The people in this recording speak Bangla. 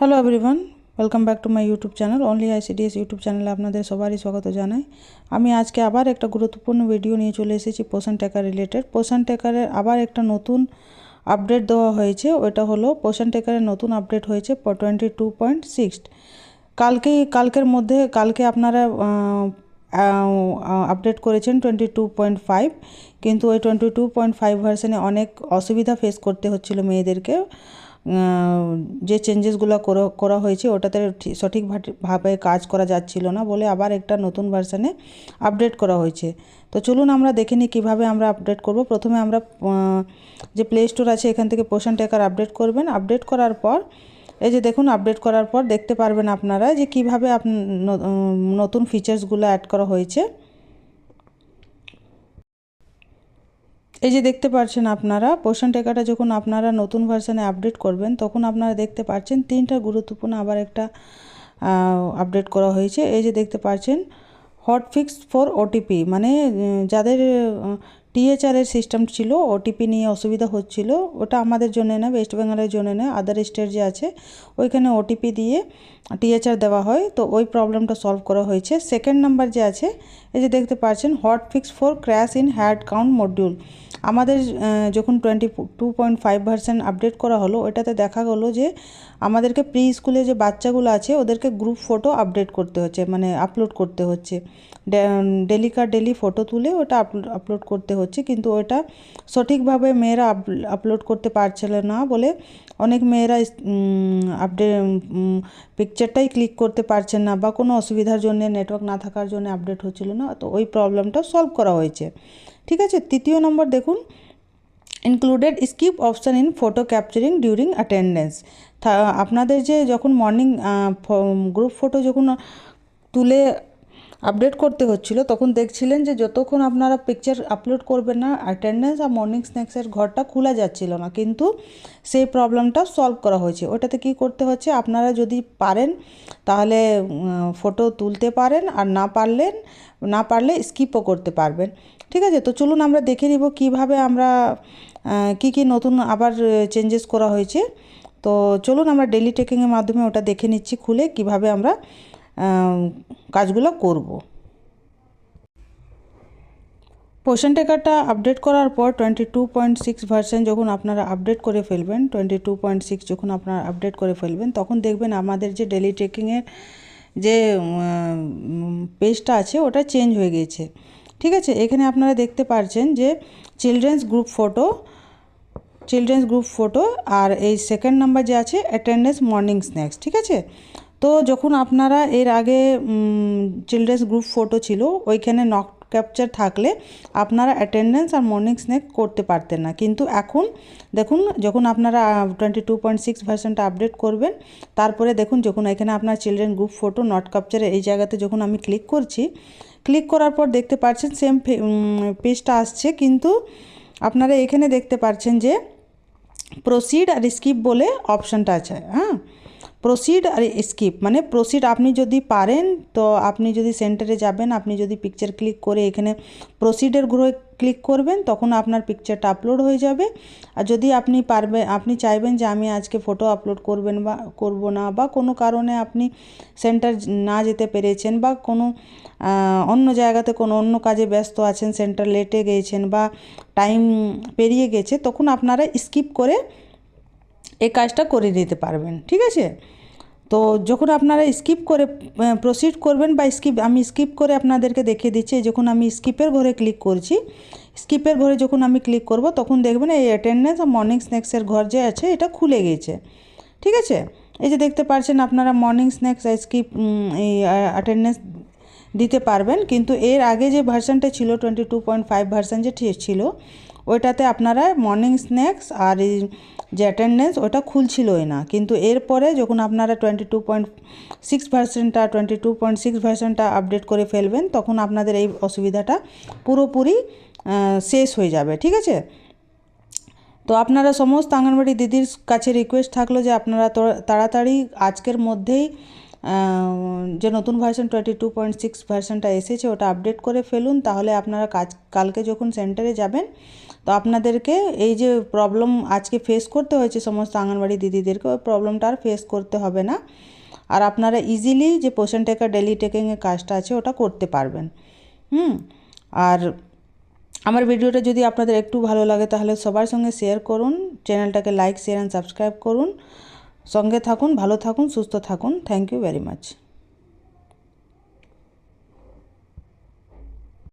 Hello everyone welcome back to my YouTube channel only ICDS YouTube চ্যানেলে আপনাদের সবারই স্বাগত জানাই। আমি আজকে আবার একটা গুরুত্বপূর্ণ ভিডিও নিয়ে চলে এসেছি পোষণ টেকার রিলেটেড পোষণ টেকারের আবার একটা নতুন আপডেট দেওয়া হয়েছে। ওটা হলো পোষণ টেকারের নতুন আপডেট হয়েছে টোয়েন্টি টু পয়েন্ট সিক্স কালকে, কালকের মধ্যে, কালকে আপনারা আপডেট করেছেন টোয়েন্টি টু পয়েন্ট ফাইভ কিন্তু ওই টোয়েন্টি টু পয়েন্ট ফাইভ ভার্সনে অনেক অসুবিধা ফেস করতে হচ্ছিল মেয়েদেরকে। যে চেঞ্জেসগুলো করা হয়েছে, ওটাতে সঠিকভাবে কাজ করা যাচ্ছিল না বলে আবার একটা নতুন ভার্সানে আপডেট করা হয়েছে। তো চলুন আমরা দেখে নিই কীভাবে আমরা আপডেট করব। প্রথমে আমরা যে প্লে স্টোর আছে, এখান থেকে পোষণ টেকার আপডেট করবেন। আপডেট করার পর, এই যে দেখুন আপডেট করার পর দেখতে পারবেন আপনারা যে কীভাবে আপ নতুন ফিচার্সগুলো অ্যাড করা হয়েছে। এই যে দেখতে পাচ্ছেন আপনারা পোষণ টেকাটা যখন আপনারা নতুন ভার্সানে আপডেট করবেন, তখন আপনারা দেখতে পাচ্ছেন তিনটা গুরুত্বপূর্ণ আবার একটা আপডেট করা হয়েছে। এই যে দেখতে পাচ্ছেন হট ফিক্স ফর ওটিপি মানে যাদের টিএচআরের সিস্টেম ছিল ওটিপি নিয়ে অসুবিধা হচ্ছিল, ওটা আমাদের জন্য না ওয়েস্ট বেঙ্গলের জন্য না আদার স্টেট যে আছে, ওইখানে ওটিপি দিয়ে টিএচআর দেওয়া হয়, তো ওই প্রবলেমটা সলভ করা হয়েছে। সেকেন্ড নাম্বার যে আছে, এই যে দেখতে পাচ্ছেন hot fix for crash in head count module আমাদের যখন twenty two point five percent update করা হলো ওটাতে দেখা গেলো যে, আমাদেরকে প্রি স্কুলে যে বাচ্চাগুলো আছে, ওদেরকে গ্রুপ ফটো আপডেট করতে হচ্ছে মানে আপলোড করতে হচ্ছে। ডেলিকার ডেলি ফটো তুলে ওটা আপলোড করতে হচ্ছে, কিন্তু ওটা সঠিকভাবে মেয়েরা আপলোড করতে পারছিল না বলে অনেক মেয়েরা আপডেট পিকচারটাই ক্লিক করতে পারছেন না বা কোনো অসুবিধার জন্য নেটওয়ার্ক না থাকার জন্য আপডেট হচ্ছিল না, তো ওই প্রবলেমটা সলভ করা হয়েছে। ঠিক আছে, তৃতীয় নম্বর দেখুন included skip option in photo capturing during attendance আপনাদের যে যখন মর্নিং গ্রুপ ফটো যখন তুলে আপডেট করতে হচ্ছিল, তখন দেখছিলেন যে যতক্ষণ আপনারা পিকচার আপলোড করবেন না অ্যাটেন্ডেন্স আর মর্নিং স্ন্যাক্সের ঘরটা খোলা যাচ্ছিল না। কিন্তু সেই প্রবলেমটা সলভ করা হয়েছে। ওটাতে কি করতে হচ্ছে, আপনারা যদি পারেন, তাহলে ফটো তুলতে পারেন আর না পারলেন, না পারলে স্কিপও করতে পারবেন। ঠিক আছে? তো চলুন আমরা দেখে নিব কীভাবে আমরা কি কি নতুন আবার চেঞ্জেস করা হয়েছে। তো চলুন আমরা ডেলি টেকিংয়ের মাধ্যমে ওটা দেখে নিচ্ছি, খুলে কীভাবে আমরা কাজগুলো করব। পোষণ টেকারটা আপডেট করার পর twenty two point six version যখন আপনারা আপডেট করে ফেলবেন টোয়েন্টি টু পয়েন্ট সিক্স যখন আপনারা আপডেট করে ফেলবেন, তখন দেখবেন আমাদের যে ডেলি ট্রেকিংয়ের যে পেজটা আছে, ওটা চেঞ্জ হয়ে গিয়েছে। ঠিক আছে? এখানে আপনারা দেখতে পারছেন যে children's group photo children's group photo আর এই সেকেন্ড নাম্বার যে আছে অ্যাটেন্ডেন্স মর্নিং স্ন্যাক্স ঠিক আছে? তো যখন আপনারা এর আগে চিলড্রেন্স গ্রুপ ফটো ছিল, ওইখানে নক ক্যাপচার থাকলে আপনারা অ্যাটেন্ডেন্স আর মর্নিং স্ন্যাক করতে পারতেন না। কিন্তু এখন দেখুন, যখন আপনারা টোয়েন্টি টু পয়েন্ট সিক্স ভার্সেন্টটা আপডেট করবেন, তারপরে দেখুন, যখন এখানে আপনার চিলড্রেন গ্রুপ ফটো নট ক্যাপচারে এই জায়গাতে যখন আমি ক্লিক করছি ক্লিক করার পর দেখতে পাচ্ছেন সেম পেজটা আসছে, কিন্তু আপনারা এখানে দেখতে পাচ্ছেন যে প্রসিড আর স্কিপ বলে অপশানটা আছে হ্যাঁ? প্রসিড আর স্কিপ মানে প্রসিড আপনি যদি পারেন, তো আপনি যদি সেন্টারে যাবেন, আপনি যদি পিকচার ক্লিক করে এখানে প্রসিডের গ্রহে ক্লিক করবেন, তখন আপনার পিকচারটা আপলোড হয়ে যাবে। আর যদি আপনি পারবেন আপনি চাইবেন যে আমি আজকে ফটো আপলোড করবেন বা, করব না, বা কোনো কারণে আপনি সেন্টার না যেতে পেরেছেন, বা কোনো অন্য জায়গাতে কোনো অন্য কাজে ব্যস্ত আছেন সেন্টার লেটে গিয়েছেন বা টাইম পেরিয়ে গেছে, তখন আপনারা স্কিপ করে এই কাজটা করে নিতে পারবেন, ঠিক আছে? তো যখন আপনারা স্কিপ করে প্রসিড করবেন বা স্কিপ আমি স্কিপ করে আপনাদেরকে দেখিয়ে দিচ্ছি যখন আমি স্কিপের ঘরে ক্লিক করছি স্কিপের ঘরে যখন আমি ক্লিক করব, তখন দেখবেন এই অ্যাটেন্ডেন্স আর মর্নিং স্ন্যাক্সের ঘর যে আছে, এটা খুলে গেছে, ঠিক আছে? এই যে দেখতে পাচ্ছেন আপনারা মর্নিং স্ন্যাক্স স্কিপ এই অ্যাটেন্ডেন্স দিতে পারবেন, কিন্তু এর আগে যে ভার্সানটা ছিল twenty two point five version যে ছিল ওইটাতে আপনারা মর্নিং স্ন্যাক্স আর যে অ্যাটেন্ডেন্স ওটা খুলছিলই না। কিন্তু এরপরে যখন আপনারা টোয়েন্টি টু পয়েন্ট সিক্স পার্সেন্টটা টোয়েন্টি টু পয়েন্ট সিক্স পার্সেন্টটা আপডেট করে ফেলবেন, তখন আপনাদের এই অসুবিধাটা পুরোপুরি শেষ হয়ে যাবে, ঠিক আছে? তো আপনারা সমস্ত আঙ্গনবাড়ি দিদির কাছে রিকোয়েস্ট থাকল যে আপনারা তাড়াতাড়ি আজকের মধ্যেই যে নতুন version twenty two point six ভার্সনটা এসেছে, ওটা আপডেট করে ফেলুন। তাহলে আপনারা কাজ, কালকে যখন সেন্টারে যাবেন, তো আপনাদেরকে এই যে প্রবলেম আজকে ফেস করতে হয়েছে সমস্ত আঙ্গনবাড়ি দিদিদেরকে, ওই প্রবলেমটা আর ফেস করতে হবে না। আর আপনারা ইজিলি যে পোষণ টেকার ডেলি টেকিংয়ের কাজটা আছে, ওটা করতে পারবেন। হুম? আর আমার ভিডিওটা যদি আপনাদের একটু ভালো লাগে, তাহলে সবার সঙ্গে শেয়ার করুন। চ্যানেলটাকে লাইক শেয়ার অ্যান্ড সাবস্ক্রাইব করুন। সঙ্গে থাকুন ভালো থাকুন সুস্থ থাকুন। Thank you very much